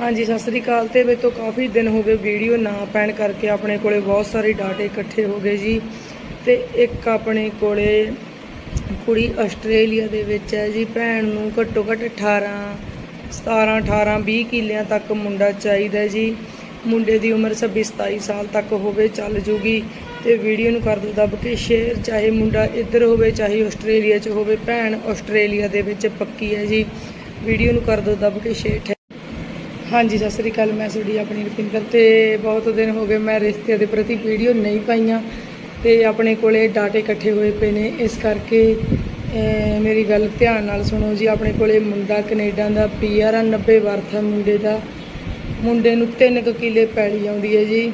ਹਾਂਜੀ, ਸਤਿ ਸ੍ਰੀ ਅਕਾਲ ਤੇ ਮੇਰੇ ਤੋਂ ਕਾਫੀ ਦਿਨ ਹੋ ਗਏ ਵੀਡੀਓ ਨਾ ਪੈਣ ਕਰਕੇ ਆਪਣੇ ਕੋਲੇ ਬਹੁਤ ਸਾਰੇ ਡਾਟੇ ਇਕੱਠੇ ਹੋ ਗਏ ਜੀ। ਤੇ ਇੱਕ ਆਪਣੇ ਕੋਲੇ ਕੁੜੀ ਆਸਟ੍ਰੇਲੀਆ ਦੇ ਵਿੱਚ ਹੈ ਜੀ, ਭੈਣ ਨੂੰ ਘੱਟੋ ਘੱਟ 18 17 18 20 ਕਿੱਲਿਆਂ ਤੱਕ ਮੁੰਡਾ ਚਾਹੀਦਾ ਜੀ। ਮੁੰਡੇ ਦੀ ਉਮਰ 26 27 ਸਾਲ ਤੱਕ ਹੋਵੇ, ਚੱਲ ਜੂਗੀ ਤੇ ਵੀਡੀਓ ਨੂੰ ਕਰ ਦਿਓ ਦੱਬ ਕੇ ਸ਼ੇਅਰ, ਚਾਹੇ ਮੁੰਡਾ ਇੱਧਰ ਹੋਵੇ, ਚਾਹੇ ਆਸਟ੍ਰੇਲੀਆ 'ਚ ਹੋਵੇ, ਭੈਣ ਆਸਟ੍ਰੇਲੀਆ ਦੇ ਵਿੱਚ ਪੱਕੀ ਹੈ ਜੀ। ਵੀਡੀਓ ਨੂੰ ਕਰ ਦਿਓ ਦੱਬ ਕੇ ਸ਼ੇਅਰ ਹਾਂਜੀ, ਸਤਿ ਸ੍ਰੀ ਅਕਾਲ, ਮੈਂ ਤੁਹਾਡੀ ਆਪਣੀ ਰੁਪਿੰਦਰ ਤੇ ਬਹੁਤ ਦਿਨ ਹੋ ਗਏ ਮੈਂ ਰਿਸ਼ਤੇ ਦੇ ਪ੍ਰਤੀ ਵੀਡੀਓ ਨਹੀਂ ਪਾਈਆਂ ਤੇ ਆਪਣੇ ਕੋਲੇ ਡਾਟੇ ਇਕੱਠੇ ਹੋਏ ਪਏ ਨੇ, ਇਸ ਕਰਕੇ ਮੇਰੀ ਗੱਲ ਧਿਆਨ ਨਾਲ ਸੁਣੋ ਜੀ, ਆਪਣੇ ਕੋਲੇ ਮੁੰਡਾ ਕੈਨੇਡਾ ਦਾ ਪੀਆਰ ਆ 90 ਵਰਥ ਹੈ ਮੁੰਡੇ ਦਾ, ਮੁੰਡੇ ਨੂੰ 3 ਕਿਲੇ ਪੈਲੀ ਆਉਂਦੀ ਹੈ ਜੀ,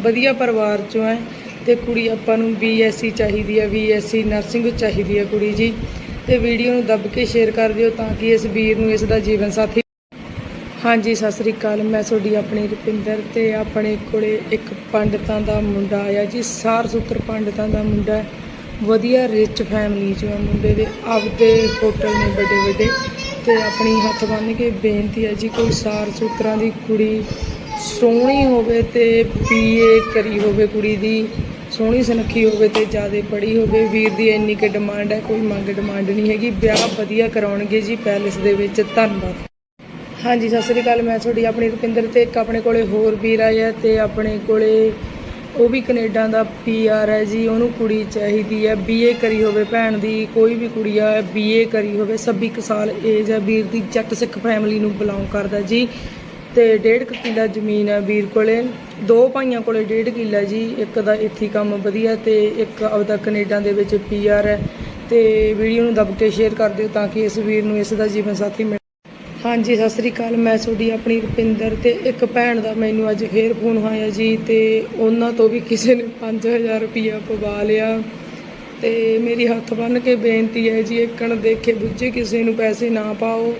ਵਧੀਆ ਪਰਿਵਾਰ ਚੋਂ ਹੈ ਤੇ ਕੁੜੀ ਆਪਾਂ ਨੂੰ ਬੀਐਸਸੀ ਚਾਹੀਦੀ ਹੈ ਬੀਐਸਸੀ ਨਰਸਿੰਗ ਚਾਹੀਦੀ ਹੈ ਕੁੜੀ ਜੀ, ਤੇ ਵੀਡੀਓ ਨੂੰ ਦੱਬ ਕੇ ਸ਼ੇਅਰ ਕਰ ਦਿਓ ਤਾਂ ਕਿ ਇਸ ਵੀਰ ਨੂੰ ਇਸ ਦਾ ਜੀਵਨ ਸਾਥੀ ਹਾਂਜੀ, ਸਤਿ ਸ੍ਰੀ ਅਕਾਲ। ਮੈਂ ਤੁਹਾਡੀ ਆਪਣੀ ਰੁਪਿੰਦਰ ਤੇ ਆਪਣੇ ਕੋਲੇ ਇੱਕ ਪੰਡਤਾਂ ਦਾ ਮੁੰਡਾ ਆਇਆ ਜੀ, ਸਾਰ ਸੂਤਰ ਪੰਡਤਾਂ ਦਾ ਮੁੰਡਾ ਵਧੀਆ ਰਿਚ ਫੈਮਿਲੀ ਚੋਂ ਹੈ ਮੁੰਡੇ ਦੇ। ਆਪਦੇ ਹੋਟਲ ਨੇ ਵੱਡੇ ਵੱਡੇ ਤੇ ਆਪਣੀ ਹੱਥ ਬੰਨ੍ਹ ਕੇ ਬੇਨਤੀ ਹੈ ਜੀ, ਕੋਈ ਸਾਰ ਸੂਤਰਾਂ ਦੀ ਕੁੜੀ ਸੋਹਣੀ ਹੋਵੇ ਤੇ ਬੀਏ ਕਰੀ ਹੋਵੇ ਕੁੜੀ ਦੀ, ਸੋਹਣੀ ਸੁਨੱਖੀ ਹੋਵੇ ਤੇ ਜ਼ਿਆਦਾ ਪੜ੍ਹੀ ਹੋਵੇ। ਵੀਰ ਦੀ ਇੰਨੀ ਕਿ ਡਿਮਾਂਡ ਹੈ, ਕੋਈ ਮੰਗ ਡਿਮਾਂਡ ਨਹੀਂ ਹੈਗੀ। ਵਿਆਹ ਵਧੀਆ ਕਰਾਉਣਗੇ ਜੀ ਪੈਲੇਸ ਦੇ ਵਿੱਚ। ਧੰਨਵਾਦ। ਹਾਂਜੀ, ਸਤਿ ਸ੍ਰੀ ਅਕਾਲ। ਮੈਂ ਤੁਹਾਡੀ ਆਪਣੀ ਰੁਪਿੰਦਰ ਤੇ ਇੱਕ ਆਪਣੇ ਕੋਲੇ ਹੋਰ ਵੀਰ ਆਇਆ ਤੇ ਆਪਣੇ ਕੋਲੇ ਉਹ ਵੀ ਕੈਨੇਡਾ ਦਾ ਪੀਆਰ ਹੈ ਜੀ, ਉਹਨੂੰ ਕੁੜੀ ਚਾਹੀਦੀ ਹੈ। ਬੀਏ ਕਰੀ ਹੋਵੇ ਭੈਣ ਦੀ, ਕੋਈ ਵੀ ਕੁੜੀ ਆ ਬੀਏ ਕਰੀ ਹੋਵੇ 26 ਕੁ ਸਾਲ ਏਜ ਹੈ। ਵੀਰ ਦੀ ਜੱਟ ਸਿੱਖ ਫੈਮਿਲੀ ਨੂੰ ਬਿਲੋਂਗ ਕਰਦਾ ਜੀ ਤੇ ਡੇਢ ਕੁ ਕਿੱਲਾ ਜ਼ਮੀਨ ਹੈ ਵੀਰ ਕੋਲੇ। ਦੋ ਭਾਈਆਂ ਕੋਲੇ ਡੇਢ ਕਿੱਲਾ ਜੀ, ਇੱਕ ਦਾ ਇੱਥੇ ਕੰਮ ਵਧੀਆ ਤੇ ਇੱਕ ਆਪਦਾ ਕੈਨੇਡਾ ਦੇ ਵਿੱਚ ਪੀਆਰ ਹੈ। ਤੇ ਵੀਡੀਓ ਨੂੰ ਦੱਬ ਕੇ ਸ਼ੇਅਰ ਕਰ ਦਿਓ ਤਾਂ ਕਿ ਇਸ ਵੀਰ ਨੂੰ ਇਸ ਦਾ ਜੀਵਨ ਸਾਥੀ ਮਿਲ ਹਾਂਜੀ, ਸਤਿ ਸ੍ਰੀ ਅਕਾਲ। ਮੈਂ ਤੁਹਾਡੀ ਆਪਣੀ ਰੁਪਿੰਦਰ ਤੇ ਇੱਕ ਭੈਣ ਦਾ ਮੈਨੂੰ ਅੱਜ ਫੇਰ ਫੋਨ ਆਇਆ ਜੀ ਤੇ ਉਹਨਾਂ ਤੋਂ ਵੀ ਕਿਸੇ ਨੇ 5000 ਰੁਪਇਆ ਪਵਾ ਲਿਆ ਤੇ ਮੇਰੀ ਹੱਥ ਬੰਨ ਕੇ ਬੇਨਤੀ ਹੈ ਜੀ, ਇੱਕਣ ਦੇਖੇ ਬੁੱਝੇ ਕਿਸੇ ਨੂੰ ਪੈਸੇ ਨਾ ਪਾਓ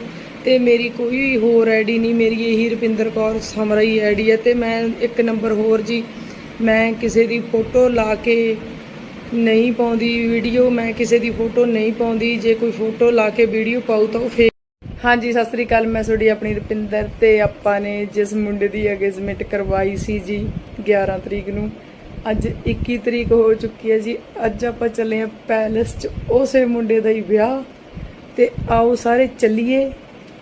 ਤੇ ਮੇਰੀ ਕੋਈ ਹੋਰ ਆਈਡੀ ਨਹੀਂ, ਮੇਰੀ ਇਹੀ ਰੁਪਿੰਦਰ ਕੌਰ ਸਮਰਾਈ ਹੀ ਆਈਡੀ ਹੈ ਤੇ ਮੈਂ ਇੱਕ ਨੰਬਰ ਹੋਰ ਜੀ, ਮੈਂ ਕਿਸੇ ਦੀ ਫੋਟੋ ਲਾ ਕੇ ਨਹੀਂ ਪਾਉਂਦੀ ਵੀਡੀਓ, ਮੈਂ ਕਿਸੇ ਦੀ ਫੋਟੋ ਨਹੀਂ ਪਾਉਂਦੀ, ਜੇ ਕੋਈ ਫੋਟੋ ਲਾ ਕੇ ਵੀਡੀਓ ਪਾਉ ਤਾਂ ਉਹ ਫੇਕ ਹਾਂਜੀ, ਸਤਿ ਸ੍ਰੀ ਅਕਾਲ, ਮੈਂ ਤੁਹਾਡੀ ਆਪਣੀ ਰੁਪਿੰਦਰ ਤੇ ਆਪਾਂ ਨੇ ਜਿਸ ਮੁੰਡੇ ਦੀ ਅਗੇਜਮੈਂਟ ਕਰਵਾਈ ਸੀ ਜੀ 11 ਤਰੀਕ ਨੂੰ। ਅੱਜ 21 ਤਰੀਕ ਹੋ ਚੁੱਕੀ ਹੈ ਜੀ। ਅੱਜ ਆਪਾਂ ਚੱਲੇ ਆ ਪੈਲਸ 'ਚ, ਉਸੇ ਮੁੰਡੇ ਦਾ ਹੀ ਵਿਆਹ। ਤੇ ਆਓ ਸਾਰੇ ਚੱਲੀਏ।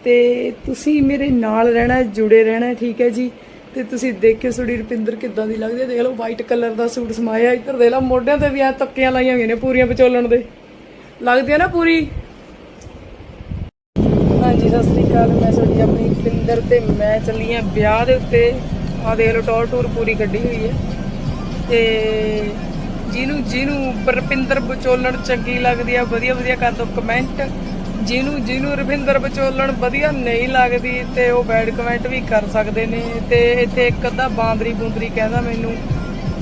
ਤੇ ਤੁਸੀਂ ਮੇਰੇ ਨਾਲ ਰਹਿਣਾ, ਜੁੜੇ ਰਹਿਣਾ, ਠੀਕ ਹੈ ਜੀ? ਤੇ ਤੁਸੀਂ ਦੇਖਿਓ ਤੁਹਾਡੀ ਰੁਪਿੰਦਰ ਕਿੱਦਾਂ ਦੀ ਲੱਗਦੀ ਹੈ। ਦੇਖ ਲਓ ਵਾਈਟ ਕਲਰ ਦਾ ਸੂਟ ਸਮਾਇਆ ਇੱਧਰ। ਦੇਖ ਲਓ, ਮੋਢਿਆਂ ਤੇ ਵੀ ਆ ਤੱਕੀਆਂ ਲਾਈਆਂ ਹੋਈਆਂ ਨੇ ਪੂਰੀਆਂ ਵਿਚੋਲਣ ਦੇ। ਲੱਗਦੀ ਆ ਨਾ ਪੂਰੀ? ਸਤਿ ਸ੍ਰੀ ਅਕਾਲ, ਮੈਂ ਤੁਹਾਡੀ ਆਪਣੀ ਪਿੰਦਰ ਤੇ ਮੈਂ ਚੱਲੀ ਆ ਵਿਆਹ ਦੇ ਉੱਤੇ। ਆ ਦੇਖ ਲਓ ਟੌਰ ਟੂਰ ਪੂਰੀ ਕੱਢੀ ਹੋਈ ਹੈ। ਤੇ ਜਿਹਨੂੰ ਜਿਹਨੂੰ ਰੁਪਿੰਦਰ ਵਿਚੋਲਣ ਚੰਗੀ ਲੱਗਦੀ ਆ, ਵਧੀਆ ਵਧੀਆ ਕਰ ਦਿਓ ਕਮੈਂਟ ਜਿਹਨੂੰ ਜਿਹਨੂੰ ਰਵਿੰਦਰ ਵਿਚੋਲਣ ਵਧੀਆ ਨਹੀਂ ਲੱਗਦੀ, ਤੇ ਉਹ ਬੈਡ ਕਮੈਂਟ ਵੀ ਕਰ ਸਕਦੇ ਨੇ। ਤੇ ਇੱਥੇ ਇੱਕ ਅੱਧਾ ਬਾਂਦਰੀ ਬੁੰਦਰੀ ਕਹਿੰਦਾ ਮੈਨੂੰ,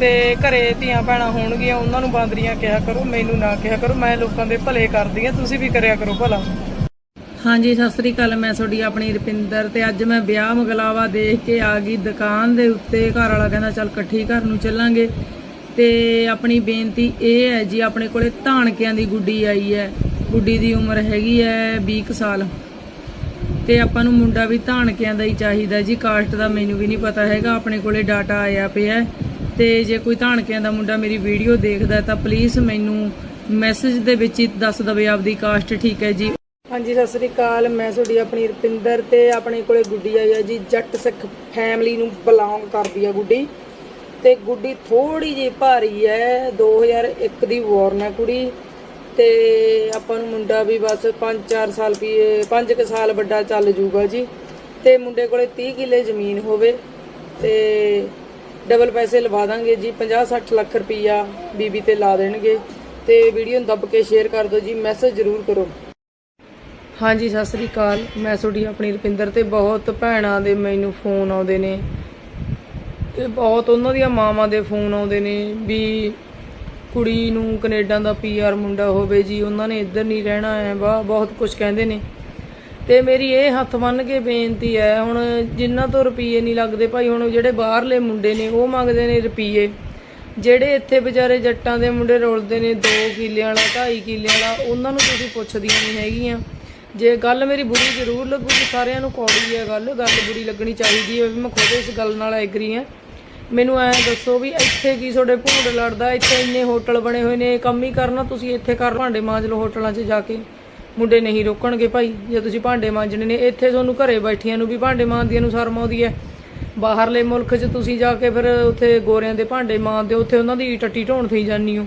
ਤੇ ਘਰੇ ਧੀਆਂ ਭੈਣਾਂ ਹੋਣਗੀਆਂ, ਉਹਨਾਂ ਨੂੰ ਬਾਂਦਰੀਆਂ ਕਿਹਾ ਕਰੋ, ਮੈਨੂੰ ਨਾ ਕਿਹਾ ਕਰੋ, ਮੈਂ ਲੋਕਾਂ ਦੇ ਭਲੇ ਕਰਦੀ ਆ ਤੁਸੀਂ ਵੀ ਕਰਿਆ ਕਰੋ ਭਲਾ। ਹਾਂਜੀ, ਸਤਿ ਸ੍ਰੀ ਅਕਾਲ। ਮੈਂ ਤੁਹਾਡੀ ਆਪਣੀ ਰੁਪਿੰਦਰ ਤੇ ਅੱਜ ਮੈਂ ਵਿਆਹ ਮਗਲਾਵਾ ਦੇਖ ਕੇ ਆ ਗਈ ਦੁਕਾਨ ਦੇ ਉੱਤੇ। ਘਰ ਵਾਲਾ ਕਹਿੰਦਾ, ਚੱਲ ਇਕੱਠੀ ਘਰ ਨੂੰ ਚੱਲਾਂਗੇ। ਤੇ ਆਪਣੀ ਬੇਨਤੀ ਇਹ ਹੈ ਜੀ, ਆਪਣੇ ਕੋਲੇ ਧਾਨਕਿਆਂ ਦੀ ਗੁੱਡੀ ਆਈ ਹੈ। ਗੁੱਡੀ ਦੀ ਉਮਰ ਹੈਗੀ ਹੈ 20 ਕੁ ਸਾਲ। ਤੇ ਆਪਾਂ ਨੂੰ ਮੁੰਡਾ ਵੀ ਧਾਨਕਿਆਂ ਦਾ ਹੀ ਚਾਹੀਦਾ ਜੀ। ਕਾਸਟ ਦਾ ਮੈਨੂੰ ਵੀ ਨਹੀਂ ਪਤਾ ਹੈਗਾ। ਆਪਣੇ ਕੋਲੇ ਡਾਟਾ ਆਇਆ ਪਿਆ ਹੈ। ਤੇ ਜੇ ਕੋਈ ਧਾਨਕਿਆਂ ਦਾ ਮੁੰਡਾ ਮੇਰੀ ਵੀਡੀਓ ਦੇਖਦਾ ਤਾਂ ਪਲੀਜ਼ ਮੈਨੂੰ ਮੈਸੇਜ ਦੇ ਵਿੱਚ ਹੀ ਦੱਸ ਦਵੇ ਆਪਦੀ ਕਾਸਟ ਠੀਕ ਹੈ ਜੀ। ਹਾਂਜੀ, ਸਤਿ ਸ੍ਰੀ ਅਕਾਲ। ਮੈਂ ਤੁਹਾਡੀ ਆਪਣੀ ਰੁਪਿੰਦਰ ਤੇ ਆਪਣੇ ਕੋਲੇ ਗੁੱਡੀ ਆਈ ਹੈ ਜੀ, ਜੱਟ ਸਿੱਖ ਫੈਮਿਲੀ ਨੂੰ ਬਿਲੋਂਗ ਕਰਦੀ ਆ ਗੁੱਡੀ। ਤੇ ਗੁੱਡੀ ਥੋੜੀ ਜਿਹੀ ਭਾਰੀ ਹੈ 2001 ਦੀ ਵਾਰਨ ਹੈ ਕੁੜੀ। ਤੇ ਆਪਾਂ ਨੂੰ ਮੁੰਡਾ ਵੀ ਬਸ 5-4 ਸਾਲ ਵੀ 5 ਸਾਲ ਵੱਡਾ ਚੱਲ ਜੂਗਾ ਜੀ। ਤੇ ਮੁੰਡੇ ਕੋਲੇ 30 ਕਿੱਲੇ ਜ਼ਮੀਨ ਹੋਵੇ, ਤੇ ਡਬਲ ਪੈਸੇ ਲਵਾ ਦਾਂਗੇ ਜੀ 50-60 ਲੱਖ ਰੁਪਈਆ ਬੀਬੀ ਤੇ ਲਾ ਦੇਣਗੇ। ਤੇ ਵੀਡੀਓ ਨੂੰ ਦੱਬ ਕੇ ਸ਼ੇਅਰ ਕਰ ਦਿਓ ਜੀ ਮੈਸੇਜ ਜ਼ਰੂਰ ਕਰੋ। ਹਾਂਜੀ, ਸਤਿ ਸ੍ਰੀ ਅਕਾਲ। ਮੈਂ ਤੁਹਾਡੀ ਆਪਣੀ ਰੁਪਿੰਦਰ ਤੇ ਬਹੁਤ ਭੈਣਾਂ ਦੇ ਮੈਨੂੰ ਫੋਨ ਆਉਂਦੇ ਨੇ। ਤੇ ਬਹੁਤ ਉਹਨਾਂ ਦੀਆਂ ਮਾਵਾਂ ਦੇ ਫੋਨ ਆਉਂਦੇ ਨੇ ਵੀ ਕੁੜੀ ਨੂੰ ਕੈਨੇਡਾ ਦਾ ਪੀਆਰ ਮੁੰਡਾ ਹੋਵੇ ਜੀ, ਉਹਨਾਂ ਨੇ ਇੱਧਰ ਨਹੀਂ ਰਹਿਣਾ ਹੈ ਵਾ, ਬਹੁਤ ਕੁਝ ਕਹਿੰਦੇ ਨੇ। ਤੇ ਮੇਰੀ ਇਹ ਹੱਥ ਬੰਨ ਕੇ ਬੇਨਤੀ ਹੈ, ਹੁਣ ਜਿਨ੍ਹਾਂ ਤੋਂ ਰੁਪਈਏ ਨਹੀਂ ਲੱਗਦੇ ਭਾਈ, ਹੁਣ ਜਿਹੜੇ ਬਾਹਰਲੇ ਮੁੰਡੇ ਨੇ, ਉਹ ਮੰਗਦੇ ਨੇ ਰੁਪਈਏ। ਜਿਹੜੇ ਇੱਥੇ ਵਿਚਾਰੇ ਜੱਟਾਂ ਦੇ ਮੁੰਡੇ ਰੋਲਦੇ ਨੇ 2 ਕਿੱਲਿਆਂ ਵਾਲਾ 2.5 ਕਿੱਲਿਆਂ ਵਾਲਾ, ਉਹਨਾਂ ਨੂੰ ਤੁਸੀਂ ਪੁੱਛਦੀਆਂ ਨਹੀਂ ਹੈਗੀਆਂ। ਜੇ ਗੱਲ ਮੇਰੀ ਬੁਰੀ ਜ਼ਰੂਰ ਲੱਗੂਗੀ, ਸਾਰਿਆਂ ਨੂੰ ਕੌੜੀ ਹੈ ਗੱਲ ਗੱਲ ਬੁਰੀ ਲੱਗਣੀ ਚਾਹੀਦੀ ਹੈ ਵੀ ਮੈਂ ਖੁਦ ਇਸ ਗੱਲ ਨਾਲ ਐਗਰੀ ਹਾਂ। ਮੈਨੂੰ ਐਂ ਦੱਸੋ ਵੀ ਇੱਥੇ ਕੀ ਤੁਹਾਡੇ ਭੂੰਡ ਲੜਦਾ, ਇੱਥੇ ਇੰਨੇ ਹੋਟਲ ਬਣੇ ਹੋਏ ਨੇ ਕੰਮ ਹੀ ਕਰਨਾ, ਤੁਸੀਂ ਇੱਥੇ ਕਰ ਭਾਂਡੇ ਮਾਂਜ ਲਓ ਹੋਟਲਾਂ 'ਚ ਜਾ ਕੇ। ਮੁੰਡੇ ਨਹੀਂ ਰੋਕਣਗੇ ਭਾਈ, ਜੇ ਤੁਸੀਂ ਭਾਂਡੇ ਮਾਂਜਣੇ ਨੇ, ਇੱਥੇ ਤੁਹਾਨੂੰ ਘਰੇ ਬੈਠੀਆਂ ਨੂੰ ਵੀ ਭਾਂਡੇ ਮਾਂਜਦੀਆਂ ਨੂੰ ਸ਼ਰਮ ਆਉਂਦੀ ਹੈ। ਬਾਹਰਲੇ ਮੁਲਕ 'ਚ ਤੁਸੀਂ ਜਾ ਕੇ ਫਿਰ ਉੱਥੇ ਗੋਰਿਆਂ ਦੇ ਭਾਂਡੇ ਮਾਂਜਦੇ ਹੋ, ਉੱਥੇ ਉਹਨਾਂ ਦੀ ਟੱਟੀ ਢੋਣ ਥੀ ਜਾਂਦੀ ਹੋ।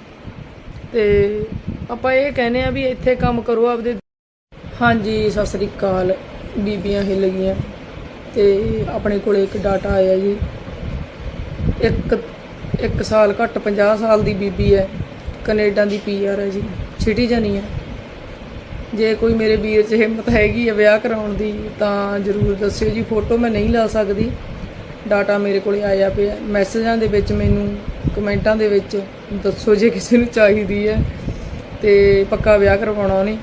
ਤੇ ਆਪਾਂ ਇਹ ਕਹਿੰਦੇ ਆ ਵੀ ਇੱਥੇ ਕੰਮ ਕਰੋ ਆਪਦੇ ਹਾਂਜੀ, ਸਤਿ ਸ੍ਰੀ ਅਕਾਲ। ਬੀਬੀਆਂ ਹਿੱਲ ਗਈਆਂ ਤੇ ਆਪਣੇ ਕੋਲੇ ਇੱਕ ਡਾਟਾ ਆਇਆ ਜੀ। ਇੱਕ ਇੱਕ ਸਾਲ, ਘੱਟ 50 ਸਾਲ ਦੀ ਬੀਬੀ ਹੈ। ਕੈਨੇਡਾ ਦੀ ਪੀਆਰ ਹੈ ਜੀ। ਸਿਟੀਜ਼ਨ ਹੀ ਹੈ। ਜੇ ਕੋਈ ਮੇਰੇ ਵੀਰ 'ਚ ਹਿੰਮਤ ਹੈਗੀ ਹੈ ਵਿਆਹ ਕਰਾਉਣ ਦੀ, ਤਾਂ ਜਰੂਰ ਦੱਸਿਓ ਜੀ। ਫੋਟੋ ਮੈਂ ਨਹੀਂ ਲਾ ਸਕਦੀ। ਡਾਟਾ ਮੇਰੇ ਕੋਲੇ ਆਇਆ ਪਿਆ। ਮੈਸੇਜਾਂ ਦੇ ਵਿੱਚ ਮੈਨੂੰ, ਕਮੈਂਟਾਂ ਦੇ ਵਿੱਚ ਦੱਸੋ ਜੇ ਕਿਸੇ ਨੂੰ ਚਾਹੀਦੀ ਹੈ। ਤੇ ਪੱਕਾ ਵਿਆਹ ਕਰਵਾਉਣਾ ਉਹਨੇ।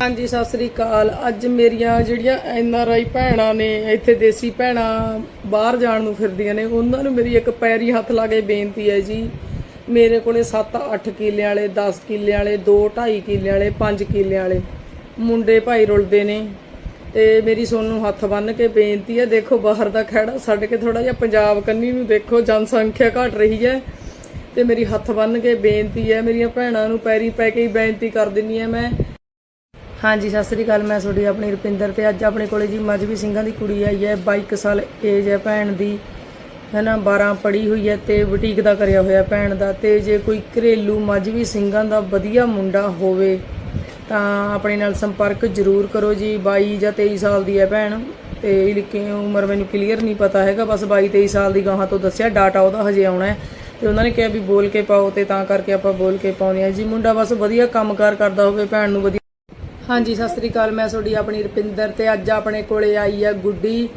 ਹਾਂਜੀ, ਸਤਿ ਸ੍ਰੀ ਅਕਾਲ। ਅੱਜ ਮੇਰੀਆਂ ਜਿਹੜੀਆਂ ਐਨ ਆਰ ਆਈ ਭੈਣਾਂ ਨੇ, ਇੱਥੇ ਦੇਸੀ ਭੈਣਾਂ ਬਾਹਰ ਜਾਣ ਨੂੰ ਫਿਰਦੀਆਂ ਨੇ, ਉਹਨਾਂ ਨੂੰ ਮੇਰੀ ਇੱਕ ਪੈਰੀ ਹੱਥ ਲਾ ਕੇ ਬੇਨਤੀ ਹੈ ਜੀ। ਮੇਰੇ ਕੋਲੇ 7-8 ਕਿੱਲੇ ਵਾਲੇ 10 ਕਿੱਲੇ ਵਾਲੇ 2-2.5 ਕਿੱਲੇ ਵਾਲੇ 5 ਕਿੱਲੇ ਵਾਲੇ ਮੁੰਡੇ ਭਾਈ ਰੁਲਦੇ ਨੇ। ਤੇ ਮੇਰੀ ਸੋਨੂੰ ਹੱਥ ਬੰਨ ਕੇ ਬੇਨਤੀ ਹੈ, ਦੇਖੋ ਬਾਹਰ ਦਾ ਖੜਾ ਛੱਡ ਕੇ ਥੋੜਾ ਜਿਹਾ ਪੰਜਾਬ ਕੰਨੀ ਨੂੰ ਦੇਖੋ, ਜਨਸੰਖਿਆ ਘਟ ਰਹੀ ਹੈ। ਤੇ ਮੇਰੀ ਹੱਥ ਬੰਨ ਕੇ ਬੇਨਤੀ ਹੈ, ਮੇਰੀਆਂ ਭੈਣਾਂ ਨੂੰ ਪੈਰੀ ਪੈ ਕੇ ਹੀ ਬੇਨਤੀ ਕਰ ਦਿੰਨੀ ਹੈ ਮੈਂ। ਹਾਂਜੀ, ਸਤਿ ਸ੍ਰੀ ਅਕਾਲ, ਮੈਂ ਤੁਹਾਡੀ ਆਪਣੀ ਰੁਪਿੰਦਰ ਤੇ ਅੱਜ ਆਪਣੇ ਕੋਲੇ ਜੀ ਮਜਬੀ ਸਿੰਘਾਂ ਦੀ ਕੁੜੀ ਆਈ ਹੈ 22 ਕੁ ਸਾਲ ਏਜ ਹੈ ਭੈਣ ਦੀ, ਹੈਨਾ 12 ਪੜ੍ਹੀ ਹੋਈ ਹੈ ਤੇ ਬੁਟੀਕ ਦਾ ਕਰਿਆ ਹੋਇਆ ਭੈਣ ਦਾ ਤੇ ਜੇ ਕੋਈ ਘਰੇਲੂ ਮਜਬੀ ਸਿੰਘਾਂ ਦਾ ਵਧੀਆ ਮੁੰਡਾ ਹੋਵੇ ਤਾਂ ਆਪਣੇ ਨਾਲ ਸੰਪਰਕ ਜ਼ਰੂਰ ਕਰੋ ਜੀ 22 ਜਾਂ 23 ਸਾਲ ਦੀ ਹੈ ਭੈਣ ਤੇ ਲਿਖੀ ਉਮਰ ਮੈਨੂੰ ਕਲੀਅਰ ਨਹੀਂ ਪਤਾ ਹੈਗਾ, ਬਸ 22 23 ਸਾਲ ਦੀ ਗਾਹਾਂ ਤੋਂ ਦੱਸਿਆ ਡਾਟਾ ਉਹਦਾ ਹਜੇ ਆਉਣਾ ਹੈ ਤੇ ਉਹਨਾਂ ਨੇ ਕਿਹਾ ਵੀ ਬੋਲ ਕੇ ਪਾਓ ਤੇ ਤਾਂ ਕਰਕੇ ਆਪਾਂ ਬੋਲ ਕੇ ਪਾਉਂਦੇ ਆ ਜੀ, ਮੁੰਡਾ ਬਸ ਵਧੀਆ ਕੰਮਕਾਰ ਕਰਦਾ ਹੋਵੇ, ਭੈਣ ਨੂੰ ਵਧੀਆ ਹਾਂਜੀ, ਸਤਿ ਸ੍ਰੀ ਅਕਾਲ। ਮੈਂ ਤੁਹਾਡੀ ਆਪਣੀ ਰੁਪਿੰਦਰ ਤੇ ਅੱਜ ਆਪਣੇ ਕੋਲੇ ਆਈ ਆ ਗੁੱਡੀ।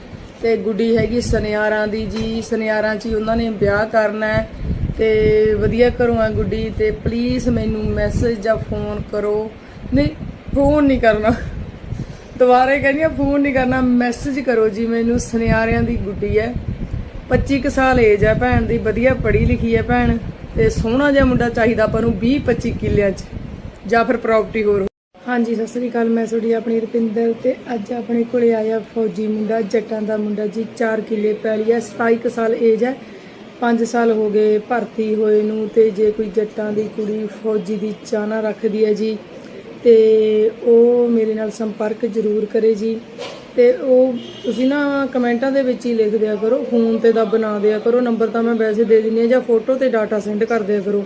ਤੇ ਗੁੱਡੀ ਹੈਗੀ ਸੁਨਿਆਰਾਂ ਦੀ ਜੀ। ਸੁਨਿਆਰਾਂ 'ਚ ਹੀ ਉਹਨਾਂ ਨੇ ਵਿਆਹ ਕਰਨਾ ਹੈ। ਤੇ ਵਧੀਆ ਘਰੋਂ ਆ ਗੁੱਡੀ। ਤੇ ਪਲੀਜ਼ ਮੈਨੂੰ ਮੈਸੇਜ ਜਾਂ ਫੋਨ ਕਰੋ। ਨਹੀਂ ਫੋਨ ਨਹੀਂ ਕਰਨਾ। ਦੁਬਾਰੇ ਕਹਿੰਦੀ ਆ ਫੋਨ ਨਹੀਂ ਕਰਨਾ। ਮੈਸੇਜ ਕਰੋ ਜੀ ਮੈਨੂੰ। ਸੁਨਿਆਰਿਆਂ ਦੀ ਗੁੱਡੀ ਹੈ। 25 ਕੁ ਸਾਲ ਏਜ ਹੈ ਭੈਣ ਦੀ। ਵਧੀਆ ਪੜ੍ਹੀ ਲਿਖੀ ਹੈ ਭੈਣ। ਤੇ ਸੋਹਣਾ ਜਿਹਾ ਮੁੰਡਾ ਚਾਹੀਦਾ ਆਪਾਂ ਨੂੰ 20 25 ਕਿੱਲਿਆਂ 'ਚ। ਜਾਂ ਫਿਰ ਪ੍ਰਾਪਰਟੀ ਹੋਰ ਹਾਂਜੀ, ਸਤਿ ਸ੍ਰੀ ਅਕਾਲ। ਮੈਂ ਤੁਹਾਡੀ ਆਪਣੀ ਰੁਪਿੰਦਰ ਤੇ ਅੱਜ ਆਪਣੇ ਕੋਲੇ ਆਇਆ ਫੌਜੀ ਮੁੰਡਾ, ਜੱਟਾਂ ਦਾ ਮੁੰਡਾ ਜੀ। 4 ਕਿੱਲੇ ਪੈਲੀ ਹੈ 27 ਕੁ ਸਾਲ ਏਜ ਹੈ। 5 ਸਾਲ ਹੋ ਗਏ ਭਰਤੀ ਹੋਏ ਨੂੰ ਤੇ ਜੇ ਕੋਈ ਜੱਟਾਂ ਦੀ ਕੁੜੀ ਫੌਜੀ ਦੀ ਚਾਹਨਾ ਰੱਖਦੀ ਹੈ ਜੀ, ਤੇ ਉਹ ਮੇਰੇ ਨਾਲ ਸੰਪਰਕ ਜ਼ਰੂਰ ਕਰੇ ਜੀ। ਤੇ ਉਹ ਤੁਸੀਂ ਨਾ ਕਮੈਂਟਾਂ ਦੇ ਵਿੱਚ ਹੀ ਲਿਖ ਦਿਆ ਕਰੋ, ਫੋਨ ਤੇ ਦਾ ਬਣਾ ਦਿਆ ਕਰੋ, ਨੰਬਰ ਤਾਂ ਮੈਂ ਵੈਸੇ ਦੇ ਦਿੰਨੀ ਆ ਜਾਂ ਫੋਟੋ ਤੇ ਡਾਟਾ ਸੈਂਡ ਕਰ ਦਿਆ ਕਰੋ।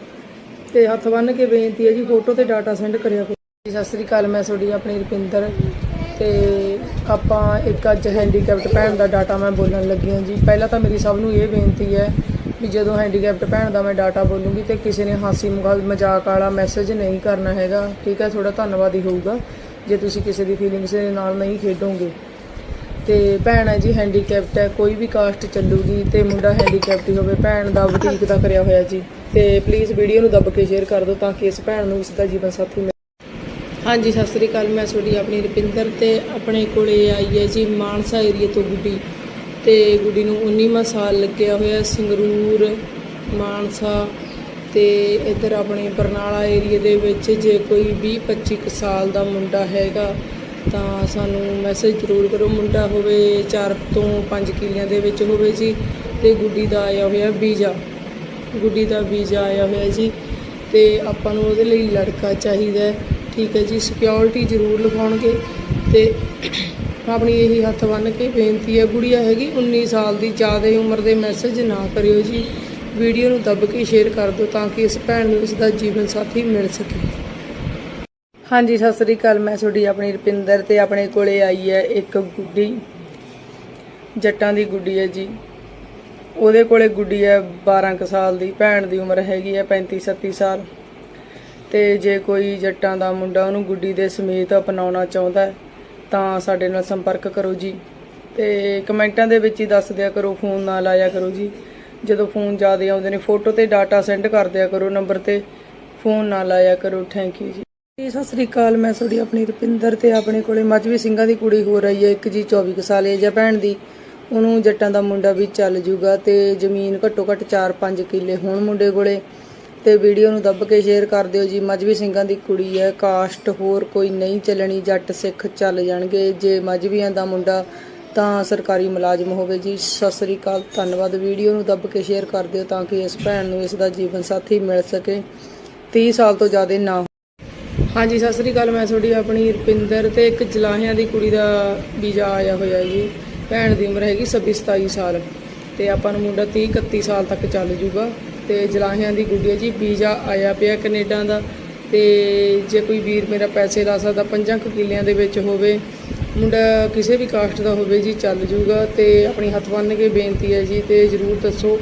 ਤੇ ਹੱਥ ਬੰਨ ਕੇ ਬੇਨਤੀ ਹੈ ਜੀ, ਫੋਟੋ ਤੇ ਡਾਟਾ ਸੈਂਡ ਕਰਿਆ ਕਰੋ। ਸਤਿ ਸ੍ਰੀ ਅਕਾਲ, ਮੈਂ ਤੁਹਾਡੀ ਆਪਣੀ ਰੁਪਿੰਦਰ ਤੇ ਆਪਾਂ ਇੱਕ ਅੱਜ ਹੈਂਡੀਕੈਪਟ ਭੈਣ ਦਾ ਡਾਟਾ ਮੈਂ ਬੋਲਣ ਲੱਗੀ ਹਾਂ ਜੀ। ਪਹਿਲਾਂ ਤਾਂ ਮੇਰੀ ਸਭ ਨੂੰ ਇਹ ਬੇਨਤੀ ਹੈ ਵੀ ਜਦੋਂ ਹੈਂਡੀਕੈਪਟ ਭੈਣ ਦਾ ਮੈਂ ਡਾਟਾ ਬੋਲੂੰਗੀ ਤੇ ਕਿਸੇ ਨੇ ਹਾਸੀ ਮਖਾਲ, ਮਜ਼ਾਕ ਵਾਲਾ ਮੈਸੇਜ ਨਹੀਂ ਕਰਨਾ ਹੈਗਾ। ਠੀਕ ਹੈ ਥੋੜਾ ਧੰਨਵਾਦੀ ਹੋਊਗਾ ਜੇ ਤੁਸੀਂ ਕਿਸੇ ਦੀ ਫੀਲਿੰਗਸ ਦੇ ਨਾਲ ਨਹੀਂ ਖੇਡੋਗੇ। ਤੇ ਭੈਣ ਹੈ ਜੀ ਹੈਂਡੀਕੈਪਟ ਹੈ, ਕੋਈ ਵੀ ਕਾਸਟ ਚੱਲੂਗੀ ਤੇ ਮੁੰਡਾ ਹੈਂਡੀਕੈਪਟ ਹੀ ਹੋਵੇ, ਭੈਣ ਦਾ ਬੁਟੀਕ ਦਾ ਕਰਿਆ ਹੋਇਆ ਜੀ। ਤੇ ਪਲੀਜ਼ ਵੀਡੀਓ ਨੂੰ ਦੱਬ ਕੇ ਸ਼ੇਅਰ ਕਰ ਦਿਓ ਤਾਂ ਕਿ ਇਸ ਭੈਣ ਨੂੰ ਇਸ ਦਾ ਜੀਵਨ ਸਾਥੀ ਮਿਲੇ ਹਾਂਜੀ, ਸਤਿ ਸ੍ਰੀ ਅਕਾਲ। ਮੈਂ ਤੁਹਾਡੀ ਆਪਣੀ ਰੁਪਿੰਦਰ ਤੇ ਆਪਣੇ ਕੋਲੇ ਆਈ ਹੈ ਜੀ ਮਾਨਸਾ ਏਰੀਆ ਤੋਂ ਗੁੱਡੀ। ਤੇ ਗੁੱਡੀ ਨੂੰ 19ਵਾਂ ਸਾਲ ਲੱਗਿਆ ਹੋਇਆ ਸੰਗਰੂਰ, ਮਾਨਸਾ ਤੇ ਇੱਧਰ ਆਪਣੇ ਬਰਨਾਲਾ ਏਰੀਆ ਦੇ ਵਿੱਚ ਜੇ ਕੋਈ 20 25 ਕੁ ਸਾਲ ਦਾ ਮੁੰਡਾ ਹੈਗਾ ਤਾਂ ਸਾਨੂੰ ਮੈਸੇਜ ਜ਼ਰੂਰ ਕਰੋ। ਮੁੰਡਾ ਹੋਵੇ 4 ਤੋਂ 5 ਕਿਲਿਆਂ ਦੇ ਵਿੱਚ ਹੋਵੇ ਜੀ ਤੇ ਗੁੱਡੀ ਦਾ ਆਇਆ ਹੋਇਆ ਵੀਜ਼ਾ। ਗੁੱਡੀ ਦਾ ਵੀਜ਼ਾ ਆਇਆ ਹੋਇਆ ਜੀ ਤੇ ਆਪਾਂ ਨੂੰ ਉਹਦੇ ਲਈ ਲੜਕਾ ਚਾਹੀਦਾ ਹੈ। ਠੀਕ ਹੈ ਜੀ ਸਿਕਿਉਰਿਟੀ ਜ਼ਰੂਰ ਲਗਾਉਣਗੇ ਤੇ ਆਪਣੀ ਇਹੀ ਹੱਥ ਬੰਨ ਕੇ ਬੇਨਤੀ ਹੈ, ਗੁੜੀਆ ਹੈਗੀ 19 ਸਾਲ ਦੀ ਜ਼ਿਆਦਾ ਉਮਰ ਦੇ ਮੈਸੇਜ ਨਾ ਕਰਿਓ ਜੀ। ਵੀਡੀਓ ਨੂੰ ਦੱਬ ਕੇ ਸ਼ੇਅਰ ਕਰ ਦਿਓ ਤਾਂ ਕਿ ਇਸ ਭੈਣ ਨੂੰ ਇਸ ਦਾ ਜੀਵਨ ਸਾਥੀ ਮਿਲ ਸਕੇ। ਹਾਂਜੀ, ਸਤਿ ਸ੍ਰੀ ਅਕਾਲ, ਮੈਂ ਤੁਹਾਡੀ ਆਪਣੀ ਰੁਪਿੰਦਰ ਤੇ ਆਪਣੇ ਕੋਲੇ ਆਈ ਹੈ ਇੱਕ ਗੁੱਡੀ, ਜੱਟਾਂ ਦੀ ਗੁੱਡੀ ਹੈ ਜੀ। ਉਹਦੇ ਕੋਲੇ ਗੁੱਡੀ ਹੈ 12 ਕੁ ਸਾਲ ਦੀ, ਭੈਣ ਦੀ ਉਮਰ ਹੈਗੀ ਹੈ 35 37 ਸਾਲ। ਤੇ ਜੇ ਕੋਈ ਜੱਟਾਂ ਦਾ ਮੁੰਡਾ ਉਹਨੂੰ ਗੁੱਡੀ ਦੇ ਸਮੇਤ ਅਪਣਾਉਣਾ ਚਾਹੁੰਦਾ ਤਾਂ ਸਾਡੇ ਨਾਲ ਸੰਪਰਕ ਕਰੋ ਜੀ। ਤੇ ਕਮੈਂਟਾਂ ਦੇ ਵਿੱਚ ਹੀ ਦੱਸ ਦਿਆ ਕਰੋ, ਫੋਨ ਨਾ ਲਾਇਆ ਕਰੋ ਜੀ। ਜਦੋਂ ਫੋਨ ਜ਼ਿਆਦਾ ਆਉਂਦੇ ਨੇ, ਫੋਟੋ ਤੇ ਡਾਟਾ ਸੈਂਡ ਕਰ ਦਿਆ ਕਰੋ ਨੰਬਰ ਤੇ। ਫੋਨ ਨਾ ਲਾਇਆ ਕਰੋ ਥੈਂਕ ਯੂ ਜੀ। ਜੀ, ਸਤਿ ਸ੍ਰੀ ਅਕਾਲ, ਮੈਂ ਤੁਹਾਡੀ ਆਪਣੀ ਰੁਪਿੰਦਰ ਤੇ ਆਪਣੇ ਕੋਲੇ ਮਜਵੀ ਸਿੰਘਾਂ ਦੀ ਕੁੜੀ ਹੋ ਰਹੀ ਹੈ, ਇੱਕ ਜੀ 24 ਕੁ ਸਾਲ ਏਜ ਹੈ ਭੈਣ ਦੀ। ਉਹਨੂੰ ਜੱਟਾਂ ਦਾ ਮੁੰਡਾ ਵੀ ਚੱਲ ਜੂਗਾ ਤੇ ਜ਼ਮੀਨ ਘੱਟੋ ਘੱਟ 4-5 ਕਿੱਲੇ ਹੋਣ ਮੁੰਡੇ ਕੋਲੇ। ਤੇ ਵੀਡੀਓ ਨੂੰ ਦੱਬ ਕੇ ਸ਼ੇਅਰ ਕਰ ਦਿਓ ਜੀ। ਮਜਬੀ ਸਿੰਘਾਂ ਦੀ ਕੁੜੀ ਹੈ, ਕਾਸਟ ਹੋਰ ਕੋਈ ਨਹੀਂ ਚੱਲਣੀ, ਜੱਟ ਸਿੱਖ ਚੱਲ ਜਾਣਗੇ। ਜੇ ਮਜਬੀਆਂ ਦਾ ਮੁੰਡਾ ਤਾਂ ਸਰਕਾਰੀ ਮੁਲਾਜ਼ਮ ਹੋਵੇ ਜੀ। ਸਤਿ ਸ੍ਰੀ ਅਕਾਲ, ਧੰਨਵਾਦ। ਵੀਡੀਓ ਨੂੰ ਦੱਬ ਕੇ ਸ਼ੇਅਰ ਕਰ ਦਿਓ ਤਾਂ ਕਿ ਇਸ ਭੈਣ ਨੂੰ ਇਸ ਦਾ ਜੀਵਨ ਸਾਥੀ ਮਿਲ ਸਕੇ। 30 ਸਾਲ ਤੋਂ ਜ਼ਿਆਦਾ ਨਾ ਹੋ। ਹਾਂਜੀ, ਸਤਿ ਸ੍ਰੀ ਅਕਾਲ। ਮੈਂ ਤੁਹਾਡੀ ਆਪਣੀ ਰੁਪਿੰਦਰ ਤੇ ਇੱਕ ਜਲਾਹਿਆਂ ਦੀ ਕੁੜੀ ਦਾ ਵੀਜ਼ਾ ਆਇਆ ਹੋਇਆ ਜੀ। ਭੈਣ ਦੀ ਉਮਰ ਹੈਗੀ 26 27 ਸਾਲ ਤੇ ਆਪਾਂ ਨੂੰ ਮੁੰਡਾ 30 31 ਸਾਲ ਤੱਕ ਚੱਲ ਜੂਗਾ। ਤੇ ਜਲਾਹਿਆਂ ਦੀ ਗੁੱਡੀ ਜੀ, ਵੀਜ਼ਾ ਆਇਆ ਪਿਆ ਕੈਨੇਡਾ ਦਾ ਤੇ ਜੇ ਕੋਈ ਵੀਰ ਮੇਰਾ ਪੈਸੇ ਲਾ ਸਕਦਾ, ਪੰਜਾਂ ਕੁ ਕਿੱਲਿਆਂ ਦੇ ਵਿੱਚ ਹੋਵੇ, ਮੁੰਡਾ ਕਿਸੇ ਵੀ ਕਾਸਟ ਦਾ ਹੋਵੇ ਜੀ, ਚੱਲ ਜੂਗਾ ਤੇ ਆਪਣੀ ਹੱਥ ਬੰਨ੍ਹ ਕੇ ਬੇਨਤੀ ਹੈ ਜੀ, ਤੇ ਜਰੂਰ ਦੱਸੋ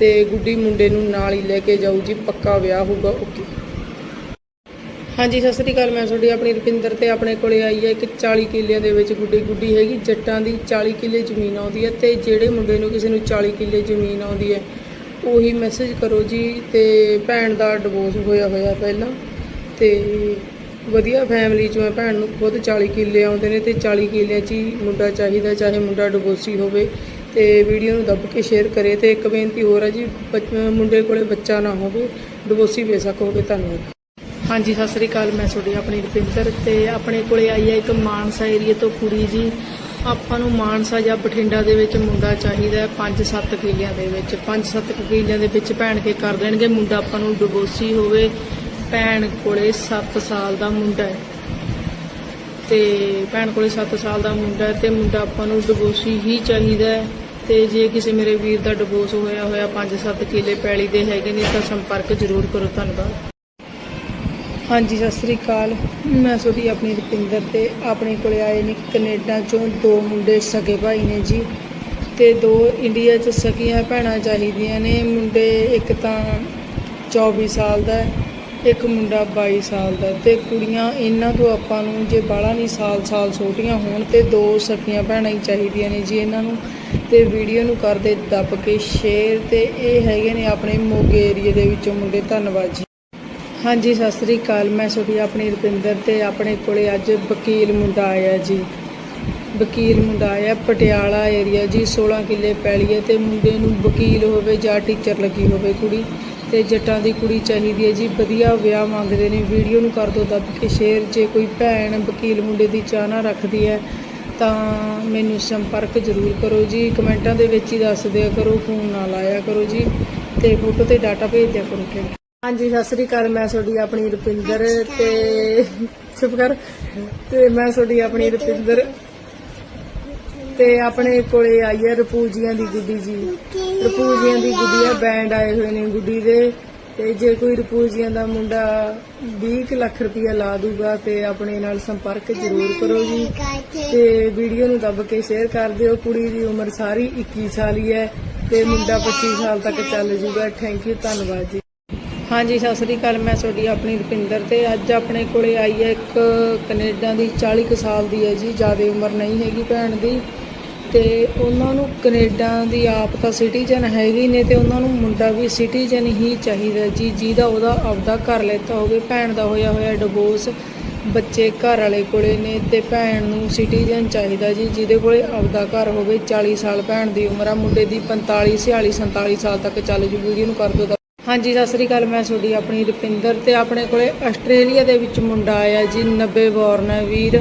ਤੇ ਗੁੱਡੀ ਮੁੰਡੇ ਨੂੰ ਨਾਲ ਹੀ ਲੈ ਕੇ ਜਾਊ ਜੀ, ਪੱਕਾ ਵਿਆਹ ਹੋਊਗਾ, ਓਕੇ। ਹਾਂਜੀ, ਸਤਿ ਸ੍ਰੀ ਅਕਾਲ, ਮੈਂ ਤੁਹਾਡੀ ਆਪਣੀ ਰੁਪਿੰਦਰ ਤੇ ਆਪਣੇ ਕੋਲੇ ਆਈ ਹੈ, ਇੱਕ 40 ਕਿੱਲਿਆਂ ਦੇ ਵਿੱਚ ਗੁੱਡੀ ਗੁੱਡੀ ਹੈਗੀ, ਜੱਟਾਂ ਦੀ 40 ਕਿੱਲੇ ਜ਼ਮੀਨ ਆਉਂਦੀ ਹੈ ਤੇ ਜਿਹੜੇ ਮੁੰਡੇ ਨੂੰ ਕਿਸੇ ਨੂੰ 40 ਕਿੱਲੇ ਜ਼ਮੀਨ ਆਉਂਦੀ ਹੈ ਉਹੀ ਮੈਸੇਜ ਕਰੋ ਜੀ ਤੇ ਭੈਣ ਦਾ ਡਿਵੋਰਸ ਹੋਇਆ ਹੋਇਆ ਪਹਿਲਾਂ ਤੇ ਵਧੀਆ ਫੈਮਿਲੀ ਚੋਂ ਹੈ, ਭੈਣ ਨੂੰ ਖੁਦ 40 ਕਿੱਲੇ ਆਉਂਦੇ ਨੇ ਤੇ 40 ਕਿੱਲਿਆਂ 'ਚ ਹੀ ਮੁੰਡਾ ਚਾਹੀਦਾ, ਚਾਹੇ ਮੁੰਡਾ ਡਿਵੋਰਸੀ ਹੋਵੇ ਤੇ ਵੀਡੀਓ ਨੂੰ ਦੱਬ ਕੇ ਸ਼ੇਅਰ ਕਰੇ ਤੇ ਇੱਕ ਬੇਨਤੀ ਹੋਰ ਹੈ ਜੀ, ਬੱਚ- ਮੁੰਡੇ ਕੋਲੇ ਬੱਚਾ ਨਾ ਹੋਵੇ ਡਿਵੋਰਸੀ ਬੇਸ਼ੱਕ ਹੋਵੇ, ਧੰਨਵਾਦ। ਹਾਂਜੀ, ਸਤਿ ਸ੍ਰੀ ਅਕਾਲ, ਮੈਂ ਤੁਹਾਡੀ ਆਪਣੀ ਰੁਪਿੰਦਰ ਤੇ ਆਪਣੇ ਕੋਲੇ ਆਈ ਹੈ ਇੱਕ ਮਾਨਸਾ ਏਰੀਏ ਤੋਂ ਕੁੜੀ ਜੀ। ਆਪਾਂ ਨੂੰ ਮਾਨਸਾ ਜਾਂ ਬਠਿੰਡਾ ਦੇ ਵਿੱਚ ਮੁੰਡਾ ਚਾਹੀਦਾ ਹੈ 5-7 ਕਿੱਲਿਆਂ ਦੇ ਵਿੱਚ। 5-7 ਕਿੱਲਿਆਂ ਦੇ ਵਿੱਚ ਭੈਣ ਕੇ ਕਰ ਦੇਣਗੇ ਮੁੰਡਾ ਆਪਾਂ ਨੂੰ ਡਿਵੋਰਸੀ ਹੋਵੇ, ਭੈਣ ਕੋਲੇ 7 ਸਾਲ ਦਾ ਮੁੰਡਾ ਹੈ। ਤੇ ਭੈਣ ਕੋਲੇ 7 ਸਾਲ ਦਾ ਮੁੰਡਾ ਹੈ ਤੇ ਮੁੰਡਾ ਆਪਾਂ ਨੂੰ ਡਿਵੋਰਸੀ ਹੀ ਚਾਹੀਦਾ ਹੈ। ਤੇ ਜੇ ਕਿਸੇ ਮੇਰੇ ਵੀਰ ਦਾ ਡਿਵੋਰਸ ਹੋਇਆ ਹੋਇਆ 5-7 ਕਿੱਲੇ ਪੈਲੀ ਦੇ ਹੈਗੇ ਨੇ, ਤਾਂ ਸੰਪਰਕ ਜ਼ਰੂਰ ਕਰੋ। ਧੰਨਵਾਦ। ਹਾਂਜੀ, ਸਤਿ ਸ੍ਰੀ ਅਕਾਲ। ਮੈਂ ਤੁਹਾਡੀ ਆਪਣੀ ਰੁਪਿੰਦਰ ਤੇ ਆਪਣੇ ਕੋਲੇ ਆਏ ਨੇ ਕੈਨੇਡਾ ਚੋਂ ਦੋ ਮੁੰਡੇ ਸਕੇ ਭਾਈ ਨੇ ਜੀ ਤੇ ਦੋ ਇੰਡੀਆ ਚ ਸਕੀਆਂ ਭੈਣਾਂ ਚਾਹੀਦੀਆਂ ਨੇ। ਮੁੰਡੇ ਇੱਕ ਤਾਂ 24 ਸਾਲ ਦਾ ਇੱਕ ਮੁੰਡਾ 22 ਸਾਲ ਦਾ ਤੇ ਕੁੜੀਆਂ ਇਹਨਾਂ ਤੋਂ ਆਪਾਂ ਨੂੰ ਜੇ ਬਾਹਲਾ ਨਹੀਂ ਸਾਲ ਸਾਲ ਛੋਟੀਆਂ ਹੋਣ ਤੇ ਦੋ ਸਕੀਆਂ ਭੈਣਾਂ ਹੀ ਚਾਹੀਦੀਆਂ ਨੇ ਜੀ ਇਹਨਾਂ ਨੂੰ ਤੇ ਵੀਡੀਓ ਨੂੰ ਕਰਦੇ ਦੱਬ ਕੇ ਸ਼ੇਅਰ ਤੇ ਇਹ ਹੈਗੇ ਨੇ ਆਪਣੇ ਮੋਗੇ ਏਰੀਏ ਦੇ ਵਿੱਚੋਂ ਮੁੰਡੇ ਧੰਨਵਾਦ ਜੀ। ਹਾਂਜੀ, ਸਤਿ ਸ੍ਰੀ ਅਕਾਲ। ਮੈਂ ਤੁਹਾਡੀ ਆਪਣੀ ਰੁਪਿੰਦਰ ਤੇ ਆਪਣੇ ਕੋਲੇ ਅੱਜ ਵਕੀਲ ਮੁੰਡਾ ਆਇਆ ਜੀ। ਵਕੀਲ ਮੁੰਡਾ ਆਇਆ, ਪਟਿਆਲਾ ਏਰੀਆ ਜੀ 16 ਕਿੱਲੇ ਪੈਲੀਏ ਹੈ ਤੇ ਮੁੰਡੇ ਨੂੰ ਵਕੀਲ ਹੋਵੇ ਜਾਂ ਟੀਚਰ ਲੱਗੀ ਹੋਵੇ ਕੁੜੀ ਤੇ ਜੱਟਾਂ ਦੀ ਕੁੜੀ ਚਾਹੀਦੀ ਹੈ ਜੀ। ਵਧੀਆ ਵਿਆਹ ਮੰਗਦੇ ਨੇ, ਵੀਡੀਓ ਨੂੰ ਕਰ ਦਿਓ ਦੱਬ ਕੇ ਸ਼ੇਅਰ ਜੇ ਕੋਈ ਭੈਣ ਵਕੀਲ ਮੁੰਡੇ ਦੀ ਚਾਹਨਾ ਰੱਖਦੀ ਹੈ ਤਾਂ ਮੈਨੂੰ ਸੰਪਰਕ ਜ਼ਰੂਰ ਕਰੋ ਜੀ। ਕਮੈਂਟਾਂ ਦੇ ਵਿੱਚ ਹੀ ਦੱਸ ਦਿਆ ਕਰੋ, ਫੋਨ ਨਾ ਲਾਇਆ ਕਰੋ ਜੀ ਤੇ ਫੋਟੋ ਤੇ ਡਾਟਾ ਭੇਜ ਦਿਆ ਕਰੋ। ਠੀਕ ਹਾਂਜੀ ਸਤਿ ਸ੍ਰੀ ਅਕਾਲ। ਮੈਂ ਤੁਹਾਡੀ ਆਪਣੀ ਰੁਪਿੰਦਰ ਤੇ ਚੁੱਪ ਕਰ। ਤੇ ਮੈਂ ਤੁਹਾਡੀ ਆਪਣੀ ਰੁਪਿੰਦਰ ਤੇ ਆਪਣੇ ਕੋਲੇ ਆਈ ਹੈ ਰਪੂਜੀਆਂ ਦੀ ਗੁੱਡੀ ਜੀ। ਰਪੂਜੀਆਂ ਦੀ ਗੁੱਡੀ ਹੈ ਬੈਂਡ ਆਏ ਹੋਏ ਨੇ ਗੁੱਡੀ ਦੇ। ਤੇ ਜੇ ਕੋਈ ਰਪੂਜੀਆਂ ਦਾ ਮੁੰਡਾ 20 ਕੁ ਲੱਖ ਰੁਪਇਆ ਲਾ ਦੂਗਾ ਤੇ ਆਪਣੇ ਨਾਲ ਸੰਪਰਕ ਜ਼ਰੂਰ ਕਰੋ ਜੀ। ਤੇ ਵੀਡੀਓ ਨੂੰ ਦੱਬ ਕੇ ਸ਼ੇਅਰ ਕਰ ਦਿਓ। ਕੁੜੀ ਦੀ ਉਮਰ ਸਾਰੀ 21 ਸਾਲ ਹੀ ਹੈ ਤੇ ਮੁੰਡਾ 25 ਸਾਲ ਤੱਕ ਚੱਲ ਜੂਗਾ। ਥੈਂਕ ਯੂ ਧੰਨਵਾਦ ਜੀ। ਹਾਂਜੀ, ਸਤਿ ਸ੍ਰੀ ਅਕਾਲ। ਮੈਂ ਤੁਹਾਡੀ ਆਪਣੀ ਰੁਪਿੰਦਰ ਤੇ ਅੱਜ ਆਪਣੇ ਕੋਲੇ ਆਈ ਹੈ ਇੱਕ ਕੈਨੇਡਾ ਦੀ 40 ਕੁ ਸਾਲ ਦੀ ਹੈ ਜੀ, ਜ਼ਿਆਦਾ ਉਮਰ ਨਹੀਂ ਹੈਗੀ ਭੈਣ ਦੀ। ਤੇ ਉਹਨਾਂ ਨੂੰ ਕੈਨੇਡਾ ਦੀ ਆਪ ਤਾਂ ਸਿਟੀਜ਼ਨ ਹੈਗੀ ਨੇ ਤੇ ਉਹਨਾਂ ਨੂੰ ਮੁੰਡਾ ਵੀ ਸਿਟੀਜ਼ਨ ਹੀ ਚਾਹੀਦਾ ਜੀ, ਜਿਹਦਾ ਉਹਦਾ ਆਪਦਾ ਘਰ ਲੈਤਾ ਹੋਵੇ, ਭੈਣ ਦਾ ਹੋਇਆ ਹੋਇਆ ਡਿਵੋਰਸ ਬੱਚੇ ਘਰ ਵਾਲੇ ਕੋਲੇ ਨੇ ਤੇ ਭੈਣ ਨੂੰ ਸਿਟੀਜ਼ਨ ਚਾਹੀਦਾ ਜੀ, ਜਿਹਦੇ ਕੋਲੇ ਆਪਦਾ ਘਰ ਹੋਵੇ 40 ਸਾਲ ਭੈਣ ਦੀ ਉਮਰ ਆ, ਮੁੰਡੇ ਦੀ 45 46 47 ਸਾਲ ਤੱਕ ਚੱਲ ਜੂਗੀ ਵੀਡੀਓ ਨੂੰ ਕਰ ਦਿਓ ਤਾਂ ਹਾਂਜੀ, ਸਤਿ ਸ੍ਰੀ ਅਕਾਲ, ਮੈਂ ਤੁਹਾਡੀ ਆਪਣੀ ਰੁਪਿੰਦਰ ਤੇ ਆਪਣੇ ਕੋਲੇ ਆਸਟ੍ਰੇਲੀਆ ਦੇ ਵਿੱਚ ਮੁੰਡਾ ਆਇਆ ਜੀ 90 ਬੋਰਨ ਹੈ ਵੀਰ।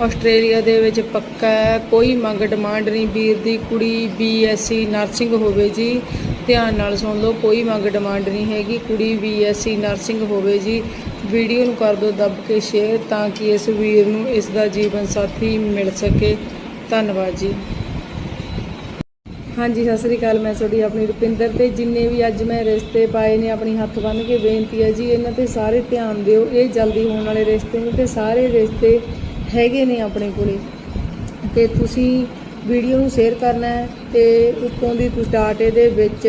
ਆਸਟ੍ਰੇਲੀਆ ਦੇ ਵਿੱਚ ਪੱਕਾ ਹੈ, ਕੋਈ ਮੰਗ ਡਿਮਾਂਡ ਨਹੀਂ ਵੀਰ ਦੀ, ਕੁੜੀ ਬੀਐਸਸੀ ਨਰਸਿੰਗ ਹੋਵੇ ਜੀ। ਧਿਆਨ ਨਾਲ ਸੁਣ ਲਓ, ਕੋਈ ਮੰਗ ਡਿਮਾਂਡ ਨਹੀਂ ਹੈਗੀ, ਕੁੜੀ ਬੀਐਸਸੀ ਨਰਸਿੰਗ ਹੋਵੇ ਜੀ। ਵੀਡੀਓ ਨੂੰ ਕਰ ਦਿਓ ਦੱਬ ਕੇ ਸ਼ੇਅਰ ਤਾਂ ਕਿ ਇਸ ਵੀਰ ਨੂੰ ਇਸ ਦਾ ਜੀਵਨ ਸਾਥੀ ਮਿਲ ਸਕੇ। ਧੰਨਵਾਦ ਜੀ। ਹਾਂਜੀ, ਸਤਿ ਸ੍ਰੀ ਅਕਾਲ। ਮੈਂ ਤੁਹਾਡੀ ਆਪਣੀ ਰੁਪਿੰਦਰ ਤੇ ਜਿੰਨੇ ਵੀ ਅੱਜ ਮੈਂ ਰਿਸ਼ਤੇ ਪਾਏ ਨੇ, ਆਪਣੀ ਹੱਥ ਬੰਨ੍ਹ ਕੇ ਬੇਨਤੀ ਹੈ ਜੀ, ਇਹਨਾਂ ਤੇ ਸਾਰੇ ਧਿਆਨ ਦਿਓ। ਇਹ ਜਲਦੀ ਹੋਣ ਵਾਲੇ ਰਿਸ਼ਤੇ ਨੇ ਤੇ ਸਾਰੇ ਰਿਸ਼ਤੇ ਹੈਗੇ ਨੇ ਆਪਣੇ ਕੋਲੇ। ਤੇ ਤੁਸੀਂ ਵੀਡੀਓ ਨੂੰ ਸ਼ੇਅਰ ਕਰਨਾ ਹੈ ਤੇ ਉੱਤੋਂ ਦੀ ਤੁਸੀਂ ਡਾਟੇ ਦੇ ਵਿੱਚ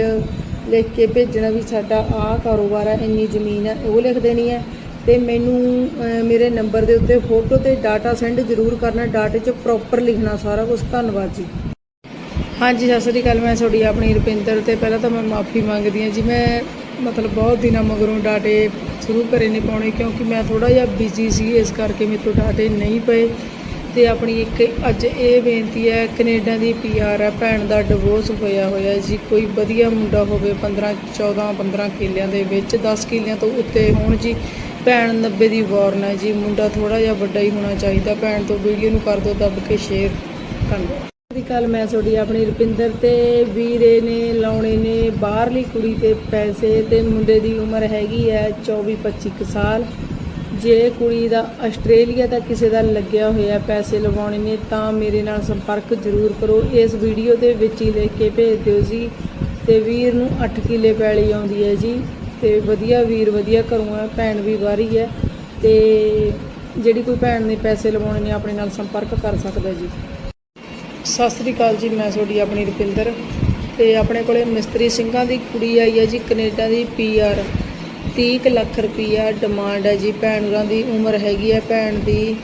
ਲਿਖ ਕੇ ਭੇਜਣਾ ਵੀ ਸਾਡਾ ਆਹ ਕਾਰੋਬਾਰ ਹੈ, ਇੰਨੀ ਜ਼ਮੀਨ ਹੈ, ਉਹ ਲਿਖ ਦੇਣੀ ਹੈ। ਤੇ ਮੈਨੂੰ ਮੇਰੇ ਨੰਬਰ ਦੇ ਉੱਤੇ ਫੋਟੋ ਤੇ ਡਾਟਾ ਸੈਂਡ ਜ਼ਰੂਰ ਕਰਨਾ ਡਾਟੇ 'ਚ ਪ੍ਰੋਪਰ ਲਿਖਣਾ ਸਾਰਾ ਕੁਝ ਧੰਨਵਾਦ ਜੀ। ਹਾਂਜੀ, ਸਤਿ ਸ੍ਰੀ ਅਕਾਲ। ਮੈਂ ਤੁਹਾਡੀ ਆਪਣੀ ਰੁਪਿੰਦਰ ਤੇ ਪਹਿਲਾਂ ਤਾਂ ਮੈਂ ਮਾਫੀ ਮੰਗਦੀ ਹਾਂ ਜੀ। ਮੈਂ ਮਤਲਬ ਬਹੁਤ ਦਿਨਾਂ ਮਗਰੋਂ ਡਾਟੇ ਸ਼ੁਰੂ ਕਰੇ ਨਹੀਂ ਪਾਉਣੇ ਕਿਉਂਕਿ ਮੈਂ ਥੋੜਾ ਜਿਹਾ ਬਿਜ਼ੀ ਸੀ, ਇਸ ਕਰਕੇ ਮੇਰੇ ਤੋਂ ਡਾਟੇ ਨਹੀਂ ਪਏ। ਤੇ ਆਪਣੀ ਇੱਕ ਅੱਜ ਇਹ ਬੇਨਤੀ ਹੈ, ਕੈਨੇਡਾ ਦੀ ਪੀਆਰ ਹੈ, ਭੈਣ ਦਾ ਡਿਵੋਰਸ ਹੋਇਆ ਹੋਇਆ ਜੀ। ਕੋਈ ਵਧੀਆ ਮੁੰਡਾ ਹੋਵੇ 15 14 15 ਕਿੱਲਿਆਂ ਦੇ ਵਿੱਚ 10 ਕਿੱਲਿਆਂ ਤੋਂ ਉੱਤੇ ਹੋਣ ਜੀ। ਭੈਣ 90 ਦੀ ਵਾਰਨ ਹੈ ਜੀ। ਮੁੰਡਾ ਥੋੜਾ ਜਿਹਾ ਵੱਡਾ ਹੀ ਹੋਣਾ ਚਾਹੀਦਾ। ਭੈਣ ਤੋਂ ਵੀਡੀਓ ਨੂੰ ਕਰ ਦਿਓ, ਦੱਬ ਕੇ ਸ਼ੇਅਰ ਧੰਨਵਾਦ ਸ਼੍ਰੀ ਅਕਾਲ, ਮੈਂ ਤੁਹਾਡੀ ਆਪਣੀ ਰੁਪਿੰਦਰ ਤੇ ਵੀਰੇ ਨੇ, ਲਾਉਣੇ ਨੇ ਬਾਹਰਲੀ ਕੁੜੀ ਤੇ ਪੈਸੇ ਤੇ ਮੁੰਡੇ ਦੀ ਉਮਰ ਹੈਗੀ ਹੈ 24 25 ਕੁ ਸਾਲ। ਜੇ ਕੁੜੀ ਦਾ ਆਸਟ੍ਰੇਲੀਆ ਦਾ ਕਿਸੇ ਦਾ ਲੱਗਿਆ ਹੋਇਆ ਪੈਸੇ ਲਵਾਉਣੇ ਨੇ, ਤਾਂ ਮੇਰੇ ਨਾਲ ਸੰਪਰਕ ਜ਼ਰੂਰ ਕਰੋ। ਇਸ ਵੀਡੀਓ ਦੇ ਵਿੱਚ ਹੀ ਲਿਖ ਕੇ ਭੇਜ ਦਿਓ ਜੀ। ਤੇ ਵੀਰ ਨੂੰ 8 ਕਿੱਲੇ ਪੈਲੀ ਆਉਂਦੀ ਹੈ ਜੀ। ਤੇ ਵਧੀਆ ਵੀਰ, ਵਧੀਆ ਘਰੋਂ ਹੈ, ਭੈਣ ਵੀ ਬਾਹਰੀ ਹੈ। ਤੇ ਜਿਹੜੀ ਕੋਈ ਭੈਣ ਨੇ ਪੈਸੇ ਲਵਾਉਣੇ ਨੇ, ਆਪਣੇ ਨਾਲ ਸੰਪਰਕ ਕਰ ਸਕਦਾ ਜੀ। ਸਤਿ ਸ੍ਰੀ ਅਕਾਲ ਜੀ, ਮੈਂ ਤੁਹਾਡੀ ਆਪਣੀ ਰੁਪਿੰਦਰ ਤੇ ਆਪਣੇ ਕੋਲੇ ਮਿਸਤਰੀ ਸਿੰਘਾਂ ਦੀ ਕੁੜੀ ਆਈ ਹੈ ਜੀ, ਕੈਨੇਡਾ ਦੀ ਪੀਆਰ 30 ਕੁ ਲੱਖ ਰੁਪਈਆ ਡਿਮਾਂਡ ਹੈ ਜੀ, ਭੈਣ ਉਹਨਾਂ ਦੀ ਉਮਰ ਹੈਗੀ ਹੈ, ਭੈਣ ਦੀ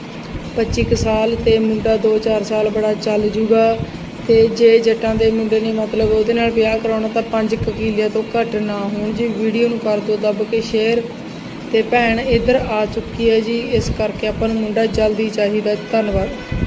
25 ਕੁ ਸਾਲ ਤੇ ਮੁੰਡਾ 2-4 ਸਾਲ ਬੜਾ ਚੱਲ ਜੂਗਾ ਤੇ ਜੇ ਜੱਟਾਂ ਦੇ ਮੁੰਡੇ ਨੇ ਮਤਲਬ ਉਹਦੇ ਨਾਲ ਵਿਆਹ ਕਰਾਉਣਾ ਤਾਂ 5 ਕਕੀਲਿਆਂ ਤੋਂ ਘੱਟ ਨਾ ਹੋਣ ਜੀ, ਵੀਡੀਓ ਨੂੰ ਕਰ ਦਿਓ ਦੱਬ ਕੇ ਸ਼ੇਅਰ ਤੇ ਭੈਣ ਇੱਧਰ ਆ ਚੁੱਕੀ ਹੈ ਜੀ, ਇਸ ਕਰਕੇ ਆਪਾਂ ਨੂੰ ਮੁੰਡਾ ਜਲਦੀ ਚਾਹੀਦਾ, ਧੰਨਵਾਦ।